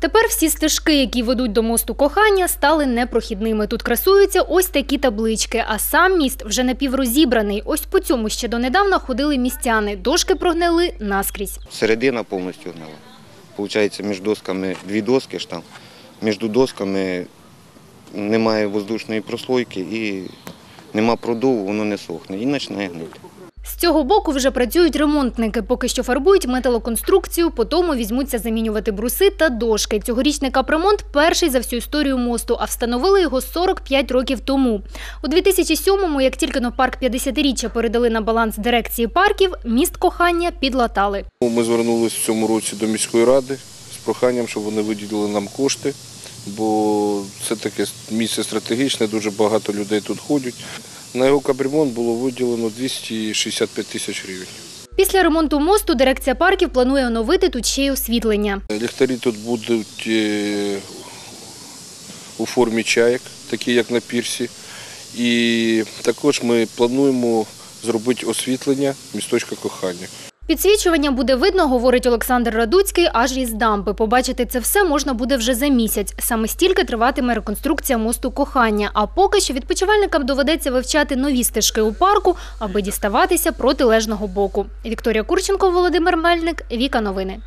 Тепер всі стежки, які ведуть до мосту кохання, стали непрохідними. Тут красуються ось такі таблички, а сам міст вже напіврозібраний. Ось по цьому ще донедавна ходили містяни. Дошки прогнили наскрізь. Середина повністю гнила. Получається, між досками дві доски ж там, між досками немає воздушної прослойки і нема продуву, воно не сохне і починає гнити. Цього боку вже працюють ремонтники. Поки що фарбують металоконструкцію, потім візьмуться замінювати бруси та дошки. Цьогорічний капремонт перший за всю історію мосту, а встановили його 45 років тому. У 2007-му, як тільки на парк 50-річчя передали на баланс дирекції парків, міст кохання підлатали. Ми звернулися в цьому році до міської ради з проханням, щоб вони виділили нам кошти, бо це таке місце стратегічне, дуже багато людей тут ходять. На його капремонт було виділено 265 тисяч гривень. Після ремонту мосту дирекція парків планує оновити тут ще й освітлення. Ліхтарі тут будуть е, у формі чаєк, такі як на пірсі. І також ми плануємо зробити освітлення місточка кохання. Підсвічування буде видно, говорить Олександр Радуцький, аж із дамби. Побачити це все можна буде вже за місяць. Саме стільки триватиме реконструкція мосту кохання. А поки що відпочивальникам доведеться вивчати нові стежки у парку, аби діставатися протилежного боку. Вікторія Курченко, Володимир Мельник, Віка Новини.